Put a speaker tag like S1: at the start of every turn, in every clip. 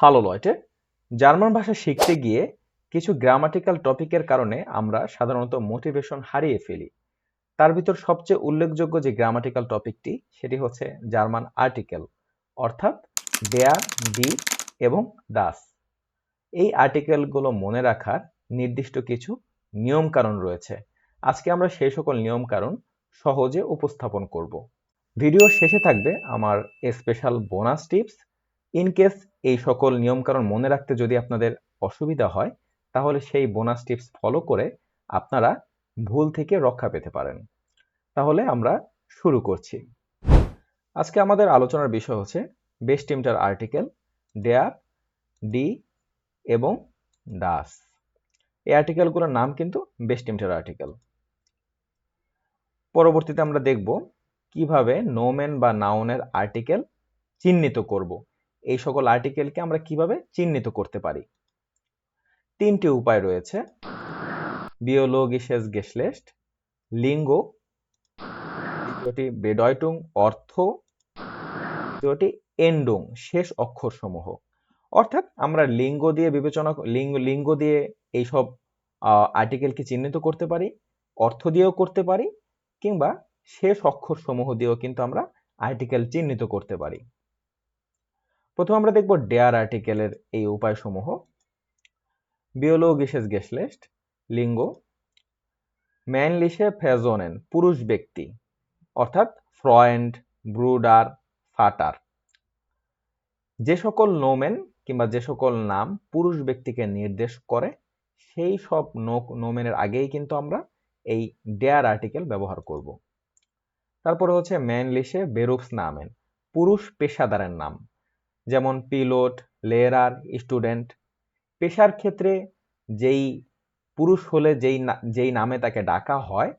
S1: ভালো লয়টে জার্মান ভাষা শিখতে গিয়ে কিছু গ্রামাটিক্যাল টপিকের কারণে আমরা সাধারণত মোটিভেশন হারিয়ে ফেলি। তার ভিতর সবচেয়ে উল্লেখযোগ্য যে গ্রামাটিক্যাল টপিকটি সেটি হচ্ছে জার্মান আর্টিকেল অর্থাৎ দেয়ার দি এবং দাস এই আর্টিকেলগুলো মনে রাখার নির্দিষ্ট কিছু নিয়ম কারণ রয়েছে। আজকে আমরা সেই সকল নিয়ম কারণ সহজে উপস্থাপন করব। ভিডিওর শেষে থাকবে আমার special bonus tips in case এই সকল নিয়মকানুন মনে রাখতে যদি আপনাদের অসুবিধা হয়, তাহলে সেই বোনাস টিপস ফলো করে আপনারা ভুল থেকে রক্ষা পেতে পারেন। তাহলে আমরা শুরু করছি। আজকে আমাদের আলোচনার বিষয় হচ্ছে বেস্ট টিমটার আর্টিকেল ডেয়ার ডি এবং ডাস এই আর্টিকেলগুলোর নাম কিন্তু বেস্ট টিমটার আর্টিকেল পরবর্তীতে আমরা দেখব কীভাবে নোমেন বা নাউনের আর্টিকেল চিহ্নিত করব। এই সকল আর্টিকেলকে আমরা কীভাবে চিহ্নিত করতে পারি? তিনটি উপায় রয়েছে। গেসলেস্ট লিঙ্গ দ্বিতীয়টি বেডয়টুং, অর্থ তৃতীয়টি এন্ডুং শেষ অক্ষর সমূহ অর্থাৎ আমরা লিঙ্গ দিয়ে বিবেচনা লিঙ্গ লিঙ্গ দিয়ে এইসব আর্টিকেলকে চিহ্নিত করতে পারি, অর্থ দিয়েও করতে পারি, কিংবা শেষ অক্ষর সমূহ দিয়েও কিন্তু আমরা আর্টিকেল চিহ্নিত করতে পারি। প্রথম আমরা দেখব ডেয়ার আর্টিকেলের এই উপায়সমূহ। বিওলগিসেস গেসলেস্ট লিঙ্গ ম্যানলিশে ফেজোনেন পুরুষ ব্যক্তি অর্থাৎ ফ্রয়েন্ড ব্রুডার ফাটার যে সকল নোমেন কিংবা যে সকল নাম পুরুষ ব্যক্তিকে নির্দেশ করে, সেই সব নোমেনের আগেই কিন্তু আমরা এই ডেয়ার আর্টিকেল ব্যবহার করব। তারপরে হচ্ছে ম্যানলিশে বেরুপস নামেন পুরুষ পেশাদারের নাম। যেমন পিলোট লেয়ারার স্টুডেন্ট পেশার ক্ষেত্রে যেই পুরুষ হলে যেই যেই নামে তাকে ডাকা হয়,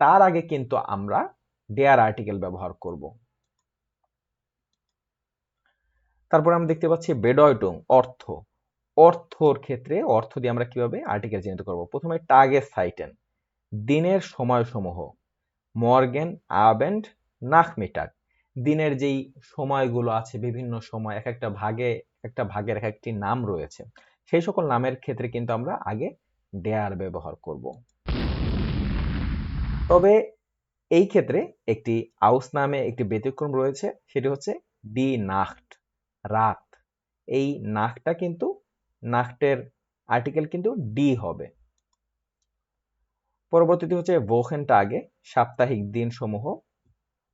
S1: তার আগে কিন্তু আমরা ডেয়ার আর্টিকেল ব্যবহার করব। তারপর আমরা দেখতে পাচ্ছি বেডয়টুং, অর্থ। অর্থর ক্ষেত্রে অর্থ দিয়ে আমরা কীভাবে আর্টিকেল চিহ্নিত করব? প্রথমে টাগে সাইটেন দিনের সময়সমূহ মর্গেন আবেন্ড নাখমিটাক দিনের যেই সময়গুলো আছে, বিভিন্ন সময় এক একটা ভাগে একটা ভাগের এক একটি নাম রয়েছে, সেই সকল নামের ক্ষেত্রে কিন্তু আমরা আগে ডেয়ার ব্যবহার করব। তবে এই ক্ষেত্রে একটি আউস নামে একটি ব্যতিক্রম রয়েছে, সেটি হচ্ছে ডি নাখট, রাত। এই নাকটা কিন্তু নাকটের আর্টিকেল কিন্তু ডি হবে। পরবর্তীতে হচ্ছে বোখেনটা আগে, সাপ্তাহিক দিন সমূহ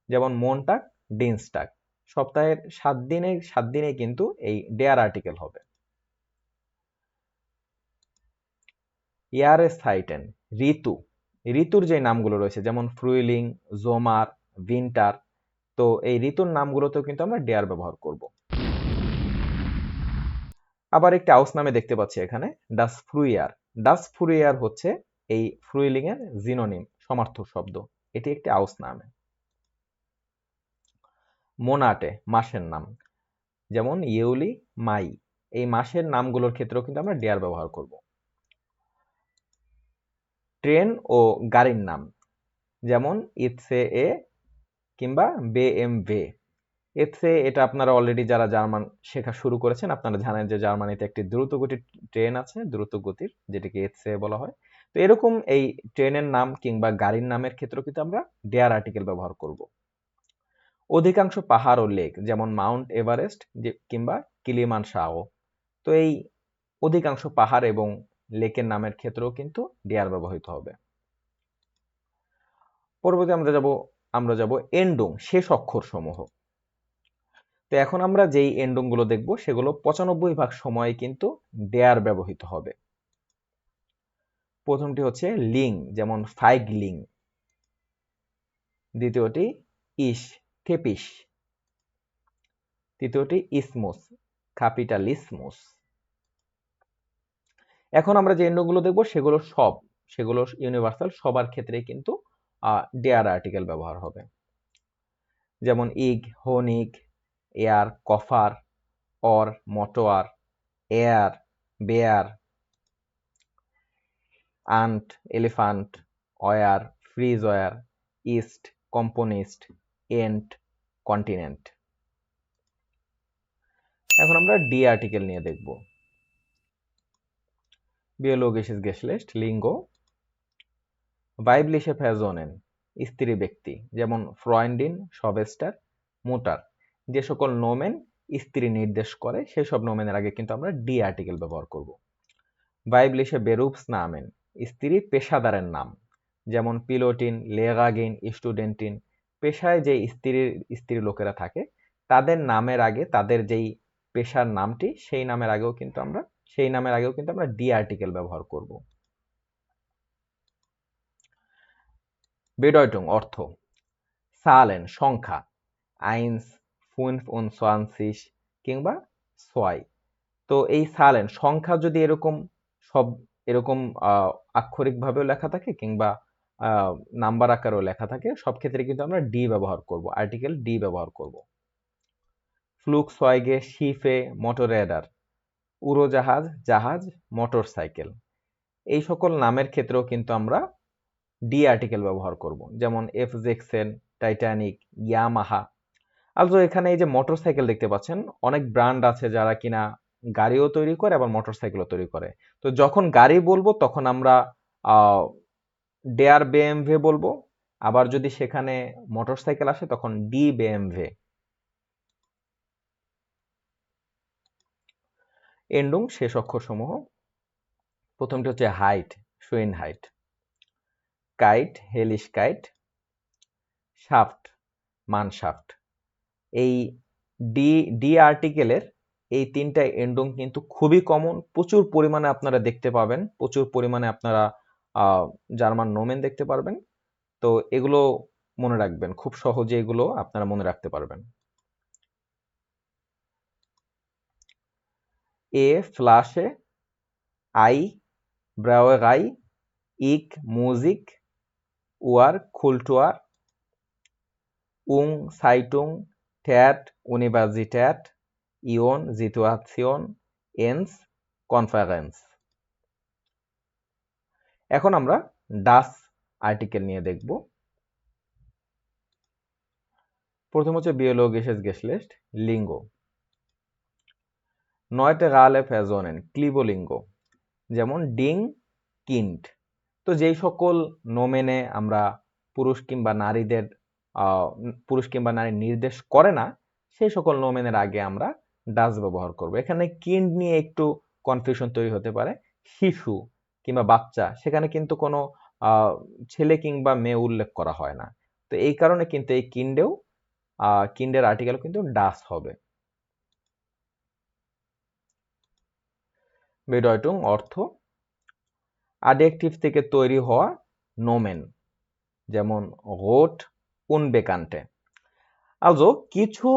S1: যেমন মনটাক ডিনস্টাক সপ্তাহের সাত দিনে সাত দিনে কিন্তু এই ডেয়ার আর্টিকেল হবে। ইয়ারে সাইটেন ঋতু। ঋতুর যে নামগুলো রয়েছে, যেমন ফ্রুইলিং জোমার উইন্টার তো এই ঋতুর নামগুলোতেও কিন্তু আমরা ডেয়ার ব্যবহার করব। আবার একটি আউস নামে দেখতে পাচ্ছি এখানে ডাস ফ্রুইয়ার ডাস ফ্রুইয়ার হচ্ছে এই ফ্রুইলিং এর জিনোনিম সমার্থক শব্দ। এটি একটি আউস নামে। মোনাটে, মাসের নাম। যেমন ইউলি, মাই। এই মাসের নামগুলোর ক্ষেত্রেও কিন্তু আমরা ডেয়ার ব্যবহার করব। ট্রেন ও গাড়ির নাম। যেমন ইটসে এ কিংবা বে এম ভে। এতে এটা আপনারা অলরেডি যারা জার্মান শেখা শুরু করেছেন, আপনারা জানেন যে জার্মানিতে একটি দ্রুত গতির ট্রেন আছে দ্রুত গতির যেটিকে এথসে বলা হয়। তো এরকম এই ট্রেনের নাম কিংবা গাড়ির নামের ক্ষেত্রে কিন্তু আমরা ডেয়ার আর্টিকেল ব্যবহার করব। অধিকাংশ পাহাড় ও লেক, যেমন মাউন্ট এভারেস্ট কিংবা কিলিমান শাও তো এই অধিকাংশ পাহাড় এবং লেকের নামের ক্ষেত্রেও কিন্তু ডেয়ার ব্যবহৃত হবে। পরবর্তী আমরা যাব আমরা যাব এন্ডুং শেষ অক্ষর সমূহ তো এখন আমরা যেই এন্ডুংগুলো দেখব, সেগুলো পঁচানব্বই ভাগ সময়ে কিন্তু ডেয়ার ব্যবহৃত হবে। প্রথমটি হচ্ছে লিং, যেমন ফাইগ লিং দ্বিতীয়টি ইস থেপিস। তৃতীয়টি ইসমোস, ক্যাপিটালিসমোস। এখন আমরা যে এন্ডগুলো দেখব, সেগুলো সব, সেগুলো ইউনিভার্সাল, সবার ক্ষেত্রে কিন্তু ডেয়ার আর্টিকেল ব্যবহার হবে। যেমন ইগ হোনিক এয়ার, কফার, অর, মটোয়ার, air, bear, ant elephant wire, ফ্রিজ ওয়ার ইস্ট, কম্পোনিস্ট এন্ট কন্টিনেন্ট এখন আমরা ডি আর্টিকেল নিয়ে দেখব। বিয়োলgisches Geschlecht লিঙ্গ weibliche Personen, স্ত্রী ব্যক্তি, যেমন ফ্রয়েন্ডিন সবেস্টার মোটার যে সকল নোমেন স্ত্রী নির্দেশ করে, সেই সব নোমেনের আগে কিন্তু আমরা ডি আর্টিকেল ব্যবহার করব। বাইবলিশে বেরুপস নামেন স্ত্রী পেশাদারের নাম, যেমন পিলোটিন লেগাগিন স্টুডেন্টিন পেশায় যে স্ত্রীর স্ত্রী লোকেরা থাকে, তাদের নামের আগে তাদের যেই পেশার নামটি, সেই নামের আগেও কিন্তু আমরা, সেই নামের আগেও কিন্তু আমরা ডি আর্টিকেল ব্যবহার করব। বেডয়টুং অর্থ, সালেন, সংখ্যা, আইনস, ফুনফ, উন সোয়ানসিস কিংবা সোয়াই। তো এই সালেন, সংখ্যা যদি এরকম সব, এরকম আক্ষরিকভাবেও লেখা থাকে কিংবা নাম্বার আকারেও লেখা থাকে। সব ক্ষেত্রে কিন্তু আমরা ডি ব্যবহার করব আর্টিকেল ডি ব্যবহার করব। ফ্লুক সয়গে শিফে মোটর রেডার উড়োজাহাজ জাহাজ মোটর সাইকেল এই সকল নামের ক্ষেত্রেও কিন্তু আমরা ডি আর্টিকেল ব্যবহার করব। যেমন এফ জেক্সেন টাইটানিক ইয়ামাহা আলসো এখানে এই যে মোটর সাইকেল দেখতে পাচ্ছেন, অনেক ব্র্যান্ড আছে যারা কিনা গাড়িও তৈরি করে আবার মোটর সাইকেলও তৈরি করে। তো যখন গাড়ি বলব তখন আমরা ডেয়ার বিএমভে বলব। আবার যদি সেখানে মোটর সাইকেল আসে, তখন ডি বিএমভে এন্ডুং শেষ অক্ষর সমূহ প্রথমটি হচ্ছে হাইট, সুইন হাইট। কাইট হেলিশ কাইট। শাফট, মান শাফট। এই ডি ডি আর্টিকেলের এই তিনটা এন্ডং কিন্তু খুবই কমন। প্রচুর পরিমাণে আপনারা দেখতে পাবেন। প্রচুর পরিমাণে আপনারা জার্মান নোমেন দেখতে পারবেন। তো এগুলো মনে রাখবেন, খুব সহজে এগুলো আপনারা মনে রাখতে পারবেন। এ ফ্লাশে আই ব্রাওয়াই ইক মুজিক ওয়ার খুলটুয়ার উং সাইটুং ট্যাট ইউনিভার্সিট্যাট ইয়ন জিতুয়াসিয়ন এন্স কনফারেন্স। এখন আমরা ডাস আর্টিকেল নিয়ে দেখব। প্রথম হচ্ছে বিয়োলgisches গেসলেস্ট লিঙ্গ নয়তে গালে ফেজনেন ক্লিবলিঙ্গ যেমন ডিং কিন্ড তো যেই সকল নোমেনে আমরা পুরুষ কিংবা নারীদের পুরুষ কিংবা নারী নির্দেশ করে না, সেই সকল নোমেনের আগে আমরা ডাস ব্যবহার করব। এখানে কিন্ড নিয়ে একটু কনফিউশন তৈরি হতে পারে। শিশু কিংবা বাচ্চা, সেখানে কিন্তু কোনো ছেলে কিংবা মেয়ে উল্লেখ করা হয় না। তো এই কারণে কিন্তু এই কিন্ডেও কিন্ডের আর্টিকেল কিন্তু ডাস হবে। বেডয়টুং অর্থ আডেকটিভ থেকে তৈরি হওয়া নোমেন যেমন গোট উনবেকান্টে আলজো কিছু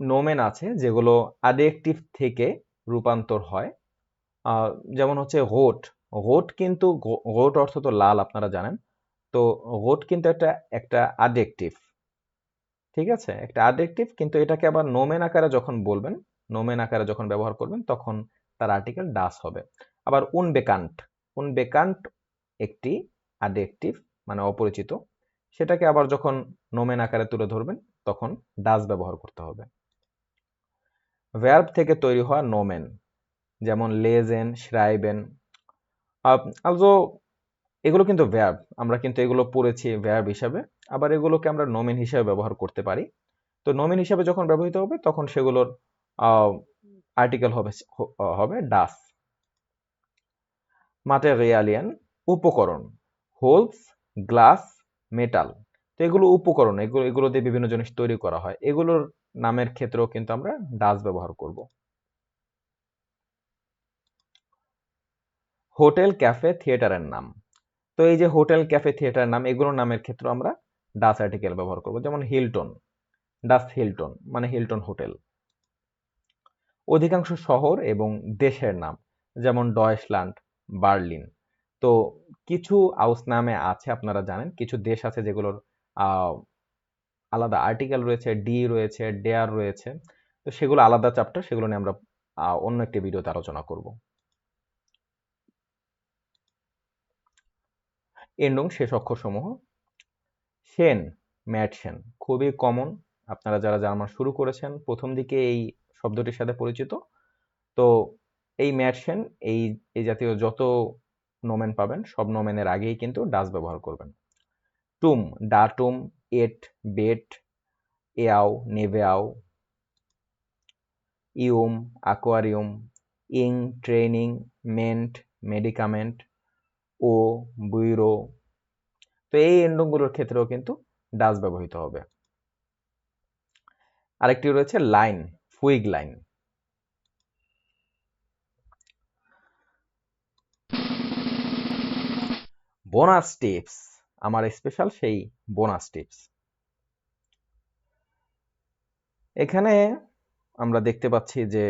S1: নোমেন আছে যেগুলো আডেকটিভ থেকে রূপান্তর হয়। যেমন হচ্ছে হোট হোট কিন্তু হোট অর্থ তো লাল আপনারা জানেন। তো হোট কিন্তু একটা একটা আডেকটিভ ঠিক আছে? একটা আডেকটিভ কিন্তু এটাকে আবার নোমেন আকারে যখন বলবেন নোমেন আকারে যখন ব্যবহার করবেন, তখন তার আর্টিকেল ডাস হবে। আবার উনবেকান্ট উনবেকান্ট একটি আডেকটিভ মানে অপরিচিত, সেটাকে আবার যখন নোমেন আকারে তুলে ধরবেন, তখন ডাস ব্যবহার করতে হবে। ভ্যার্ব থেকে তৈরি হওয়া নোমেন যেমন লেজেন, শ্রাইবেন। আলজো, এগুলো কিন্তু ভ্যাব আমরা কিন্তু এগুলো পড়েছি ভ্যাব হিসাবে। আবার এগুলোকে আমরা নোমেন হিসাবে ব্যবহার করতে পারি। তো নোমেন হিসাবে যখন ব্যবহৃত হবে, তখন সেগুলোর আর্টিকেল হবে হবে ডাস রিয়ালিয়ান উপকরণ। হোলস গ্লাস মেটাল তো এগুলো উপকরণ, এগুলো এগুলো দিয়ে বিভিন্ন জিনিস তৈরি করা হয়। এগুলোর নামের ক্ষেত্রেও কিন্তু আমরা ডাস ব্যবহার করব। হোটেল, ক্যাফে থিয়েটারের নাম। তো এই যে হোটেল, ক্যাফে থিয়েটারের নাম, এগুলোর নামের ক্ষেত্রে আমরা ডাস আর্টিকেল ব্যবহার করব। যেমন হিলটন ডাস হিলটন মানে হিলটন হোটেল। অধিকাংশ শহর এবং দেশের নাম, যেমন ডয়েসল্যান্ড বার্লিন। তো কিছু আউস নামে আছে, আপনারা জানেন, কিছু দেশ আছে যেগুলোর আলাদা আর্টিকেল রয়েছে, ডি রয়েছে, ডেয়ার রয়েছে। তো সেগুলো আলাদা চ্যাপ্টার, সেগুলো নিয়ে আমরা অন্য একটি ভিডিওতে আলোচনা করব। এন্ডং শেষ অক্ষরসমূহ সেন, ম্যাট সেন, খুবই কমন আপনারা যারা জার্মান শুরু করেছেন, প্রথম দিকে এই শব্দটির সাথে পরিচিত। তো এই ম্যাডসেন এই এই জাতীয় যত নোমেন পাবেন, সব নোমেনের আগেই কিন্তু ডাস ব্যবহার করবেন। টুম, ডা টুম, এট, বেট, এয়াও, নেভেয়াও, ইউম অ্যাকোয়ারিয়াম ইং ট্রেনিং মেন্ট, মেডিকামেন্ট ও বুইরো তো এই এন্ডগুলোর ক্ষেত্রেও কিন্তু ডাস ব্যবহৃত হবে। আরেকটি রয়েছে লাইন, ফুইগ লাইন। বোনাস টিপস, আমার স্পেশাল সেই বোনাস টিপস। এখানে আমরা দেখতে পাচ্ছি যে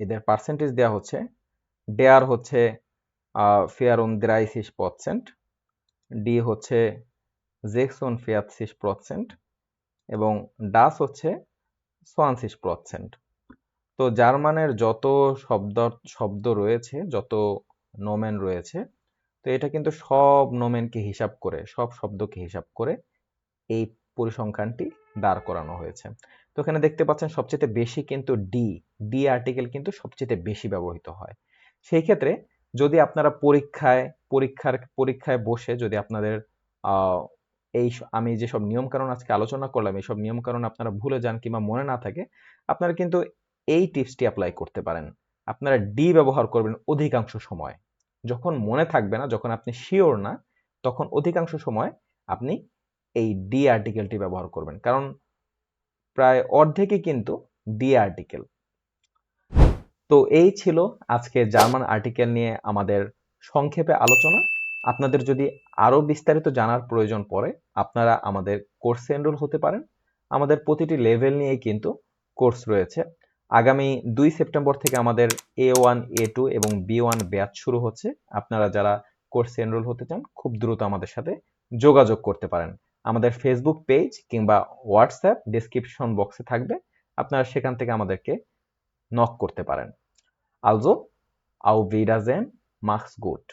S1: এদের পার্সেন্টেজ দেওয়া হচ্ছে। ডেয়ার হচ্ছে ফেয়ারুন দ্রাইসিস পার্সেন্ট ডি হচ্ছে জেক্সন ফিয়াতসিস পার্সেন্ট এবং ডাস হচ্ছে সোয়ানসিস পার্সেন্ট তো জার্মানের যত শব্দ শব্দ রয়েছে, যত নোমেন রয়েছে, তো এটা কিন্তু সব নোমেনকে হিসাব করে, সব শব্দকে হিসাব করে এই পরিসংখ্যানটি দাঁড় করানো হয়েছে। তো এখানে দেখতে পাচ্ছেন সবচেয়ে বেশি কিন্তু ডি ডি আর্টিকেল কিন্তু সবচেয়ে বেশি ব্যবহৃত হয়। সেই ক্ষেত্রে যদি আপনারা পরীক্ষায়, পরীক্ষার, পরীক্ষায় বসে যদি আপনাদের এই আমি যেসব নিয়মকানুন আজকে আলোচনা করলাম এইসব নিয়মকানুন আপনারা ভুলে যান কিংবা মনে না থাকে, আপনারা কিন্তু এই টিপসটি অ্যাপ্লাই করতে পারেন। আপনারা ডি ব্যবহার করবেন অধিকাংশ সময়। যখন মনে থাকবে না, যখন আপনি শিওর না, তখন অধিকাংশ সময় আপনি এই ডি আর্টিকেলটি ব্যবহার করবেন। কারণ প্রায় অর্ধেকই কিন্তু ডি আর্টিকেল তো এই ছিল আজকে জার্মান আর্টিকেল নিয়ে আমাদের সংক্ষেপে আলোচনা। আপনাদের যদি আরও বিস্তারিত জানার প্রয়োজন পড়ে, আপনারা আমাদের কোর্সে এনরোল হতে পারেন। আমাদের প্রতিটি লেভেল নিয়েই কিন্তু কোর্স রয়েছে। আগামী দুই সেপ্টেম্বর থেকে আমাদের এ ওয়ান এ টু এবং বি ওয়ান ব্যাচ শুরু হচ্ছে। আপনারা যারা কোর্সে এনরোল হতে চান, খুব দ্রুত আমাদের সাথে যোগাযোগ করতে পারেন। আমাদের ফেসবুক পেজ কিংবা হোয়াটসঅ্যাপ ডিসক্রিপশন বক্সে থাকবে। আপনারা সেখান থেকে আমাদেরকে নক করতে পারেন আলজো আউ ভিডাজেন মার্কস গুড